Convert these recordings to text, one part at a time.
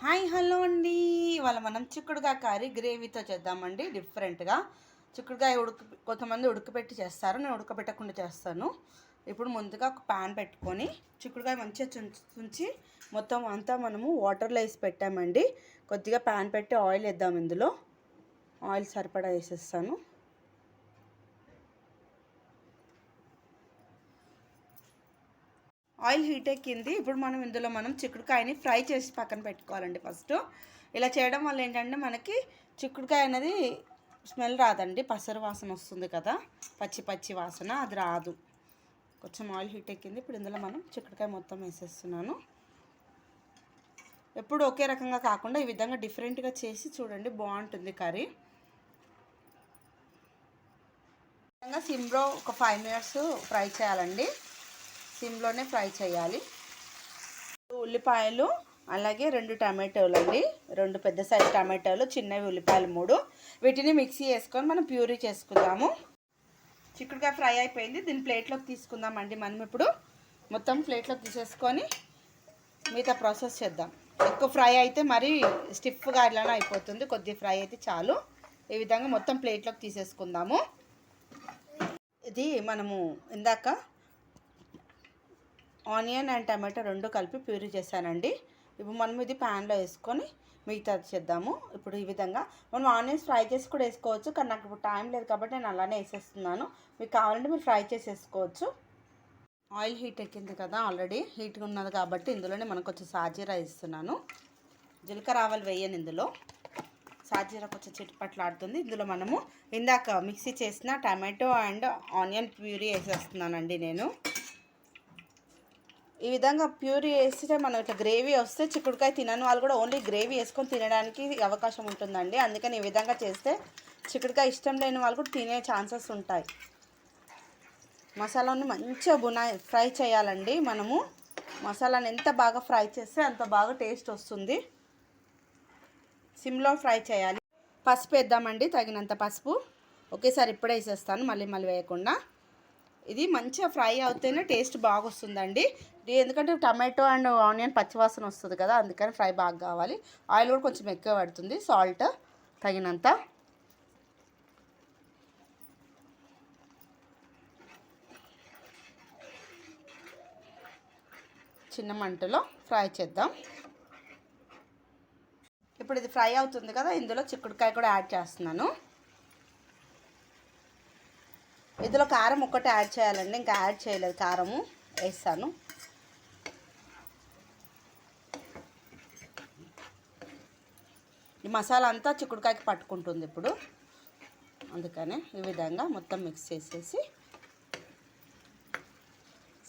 Hi hello అండి. ఇవాళ మనం చిక్కుడుగా కర్రీ గ్రేవీతో చేద్దామండి. డిఫరెంట్గా. చిక్కుడుకాయ ఉడక కొంతమంది ఉడకబెట్టి చేస్తారు. నేను ఉడకబెట్టకుండా చేస్తాను. ఇప్పుడు ముందుగా ఒక ప్యాన్ పెట్టుకొని చిక్కుడుకాయ మంచిగా చుంచి చుంచి మొత్తం అంతా మనము వాటర్లో వేసి పెట్టామండి. కొద్దిగా ప్యాన్ పెట్టి ఆయిల్ వేద్దాం ఇందులో. ఆయిల్ సరిపడా వేసేస్తాను. ఆయిల్ హీట్ ఎక్కింది. ఇప్పుడు మనం ఇందులో మనం చిక్కుడుకాయని ఫ్రై చేసి పక్కన పెట్టుకోవాలండి ఫస్ట్. ఇలా చేయడం వల్ల ఏంటంటే మనకి చిక్కుడుకాయ అనేది స్మెల్ రాదండి. పసరు వాసన వస్తుంది కదా. పచ్చి పచ్చి వాసన అది రాదు. కొంచెం ఆయిల్ హీట్ ఎక్కింది. ఇప్పుడు ఇందులో మనం చిక్కుడుకాయ మొత్తం వేసేస్తున్నాను. ఎప్పుడు ఒకే రకంగా కాకుండా ఈ విధంగా డిఫరెంట్గా చేసి చూడండి బాగుంటుంది కర్రీ. విధంగా సిమ్లో ఒక ఫైవ్ మినిట్స్ ఫ్రై చేయాలండి. సిమ్లోనే ఫ్రై చేయాలి. ఉల్లిపాయలు అలాగే రెండు టమాటోలు అండి రెండు పెద్ద సైజు టమాటోలు చిన్నవి ఉల్లిపాయలు మూడు. వీటిని మిక్సీ వేసుకొని మనం ప్యూరీ చేసుకుందాము. చిక్కుడుగా ఫ్రై అయిపోయింది. దీన్ని ప్లేట్లోకి తీసుకుందామండి మనం ఇప్పుడు. మొత్తం ప్లేట్లోకి తీసేసుకొని మిగతా ప్రాసెస్ చేద్దాం. ఎక్కువ ఫ్రై అయితే మరీ స్టిఫ్గా ఇలానే అయిపోతుంది. కొద్దిగా ఫ్రై అయితే చాలు. ఈ విధంగా మొత్తం ప్లేట్లోకి తీసేసుకుందాము. ఇది మనము ఇందాక ఆనియన్ అండ్ టమాటో రెండు కలిపి ప్యూరీ చేశానండి. ఇప్పుడు మనం ఇది ప్యాన్లో వేసుకొని మిగతా చేద్దాము. ఇప్పుడు ఈ విధంగా మనం ఆనియన్స్ ఫ్రై చేసి కూడా వేసుకోవచ్చు కానీ నాకు ఇప్పుడు టైం లేదు కాబట్టి నేను అలానే వేసేస్తున్నాను. మీకు కావాలంటే మీరు ఫ్రై చేసి వేసుకోవచ్చు. ఆయిల్ హీట్ ఎక్కింది కదా ఆల్రెడీ హీట్గా ఉన్నది కాబట్టి ఇందులోనే మనకు కొంచెం సాజీరా వేస్తున్నాను. జీలకర్ర ఆవాలు వేయను ఇందులో. సాజీరా కొంచెం చిట్పట్లాడుతుంది ఇందులో మనము ఇందాక మిక్సీ చేసిన టమాటో అండ్ ఆనియన్ ప్యూరీ వేసేస్తున్నానండి నేను. ఈ విధంగా ప్యూరీ వేస్తే మనం ఇట్లా గ్రేవీ వస్తే చిక్కుడుకాయ తినని వాళ్ళు కూడా ఓన్లీ గ్రేవీ వేసుకొని తినడానికి అవకాశం ఉంటుందండి. అందుకని ఈ విధంగా చేస్తే చిక్కుడుకాయ ఇష్టం లేని వాళ్ళు కూడా తినే ఛాన్సెస్ ఉంటాయి. మసాలాని మంచిగా బునా ఫ్రై చేయాలండి మనము. మసాలాని ఎంత బాగా ఫ్రై చేస్తే అంత బాగా టేస్ట్ వస్తుంది. సిమ్లో ఫ్రై చేయాలి. పసుపు వేద్దామండి తగినంత పసుపు. ఒకేసారి ఇప్పుడే వేసేస్తాను మళ్ళీ మళ్ళీ వేయకుండా. ఇది మంచిగా ఫ్రై అవుతేనే టేస్ట్ బాగా వస్తుందండి ఎందుకంటే టమాటో అండ్ ఆనియన్ పచ్చివాసన వస్తుంది కదా అందుకని ఫ్రై బాగా కావాలి. ఆయిల్ కూడా కొంచెం ఎక్కువ పడుతుంది సాల్ట్ తగినంత. చిన్న మంటలో ఫ్రై చేద్దాం. ఇప్పుడు ఇది ఫ్రై అవుతుంది కదా ఇందులో చిక్కుడుకాయ కూడా యాడ్ చేస్తున్నాను. ఇందులో కారం ఒక్కటే యాడ్ చేయాలండి ఇంకా యాడ్ చేయలేదు. కారము వేస్తాను. ఈ మసాలా అంతా చిక్కుడుకాయకి పట్టుకుంటుంది ఇప్పుడు. అందుకనే ఈ విధంగా మొత్తం మిక్స్ చేసేసి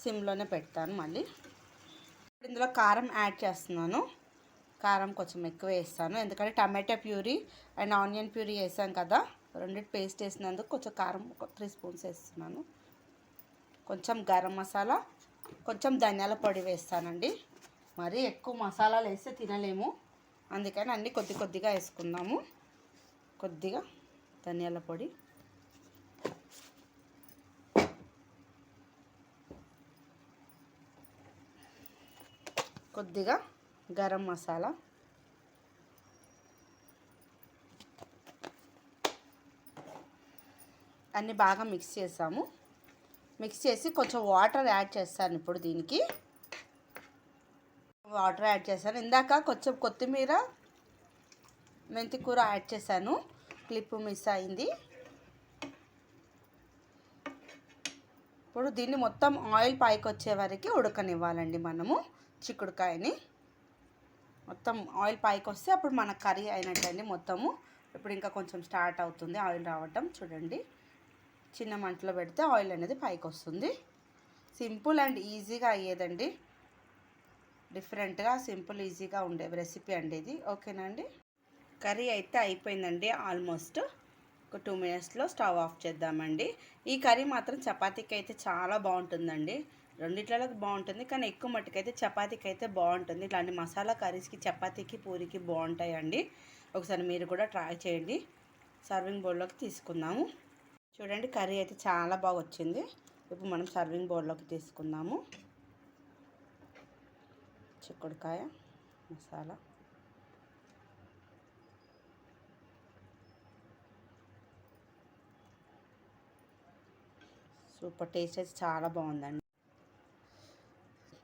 సిమ్లోనే పెడతాను మళ్ళీ. ఇందులో కారం యాడ్ చేస్తున్నాను. కారం కొంచెం ఎక్కువ వేస్తాను. ఎందుకంటే tomato puree and onion puree వేసాం కదా. రెండింటి పేస్ట్ వేసినందుకు కొంచెం కారం ఒక త్రీ స్పూన్స్ వేస్తున్నాను. కొంచెం గరం మసాలా కొంచెం ధనియాల పొడి వేస్తానండి. మరీ ఎక్కువ మసాలాలు వేస్తే తినలేము. అందుకని అన్నీ కొద్ది కొద్దిగా వేసుకుందాము. కొద్దిగా ధనియాల పొడి. కొద్దిగా గరం మసాలా. అన్నీ బాగా మిక్స్ చేసాము. మిక్స్ చేసి కొంచెం వాటర్ యాడ్ చేస్తాను ఇప్పుడు దీనికి. వాటర్ యాడ్ చేశాను ఇందాక కొంచెం కొత్తిమీర మెంతి కూర యాడ్ చేశాను. క్లిప్ మిస్ అయింది. ఇప్పుడు దీన్ని మొత్తం ఆయిల్ పైకి వచ్చే వరకు ఉడకనివ్వాలండి మనము చిక్కుడుకాయని. మొత్తం ఆయిల్ పైకి వస్తే అప్పుడు మన కర్రీ అయినట్టండి మొత్తము. ఇప్పుడు ఇంకా కొంచెం స్టార్ట్ అవుతుంది ఆయిల్ రావటం. చూడండి. చిన్న మంటలో పెడితే ఆయిల్ అనేది పైకి వస్తుంది. సింపుల్ అండ్ ఈజీగా అయ్యేదండి. డిఫరెంట్గా సింపుల్ ఈజీగా ఉండే రెసిపీ అండి ఇది. ఓకేనా అండి? కర్రీ అయితే అయిపోయిందండి ఆల్మోస్ట్. ఒక టూ మినిట్స్లో స్టవ్ ఆఫ్ చేద్దామండి. ఈ కర్రీ మాత్రం చపాతీకి అయితే చాలా బాగుంటుందండి. రెండిట్లలోకి బాగుంటుంది కానీ ఎక్కువ మట్టుకైతే చపాతీకి అయితే బాగుంటుంది. ఇట్లాంటి మసాలా కర్రీస్కి చపాతీకి పూరికి బాగుంటాయండి. ఒకసారి మీరు కూడా ట్రై చేయండి. సర్వింగ్ బౌల్లోకి తీసుకుందాము. చూడండి కర్రీ అయితే చాలా బాగా వచ్చింది ఇప్పుడు మనం సర్వింగ్ బోర్డ్లోకి తీసుకుందాము. చిక్కుడుకాయ మసాలా. సూపర్ టేస్ట్ అయితే చాలా బాగుందండి.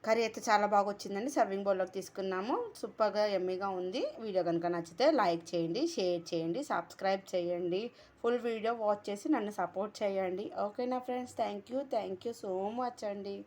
కర్రీ అయితే చాలా బాగా వచ్చిందండి సర్వింగ్ బౌల్లోకి తీసుకున్నాము. సూపర్గా ఎమ్మీగా ఉంది. వీడియో కనుక నచ్చితే లైక్ చేయండి షేర్ చేయండి సబ్స్క్రైబ్ చేయండి. ఫుల్ వీడియో వాచ్ చేసి నన్ను సపోర్ట్ చేయండి. ఓకేనా friends? Thank you thank you so much అండి.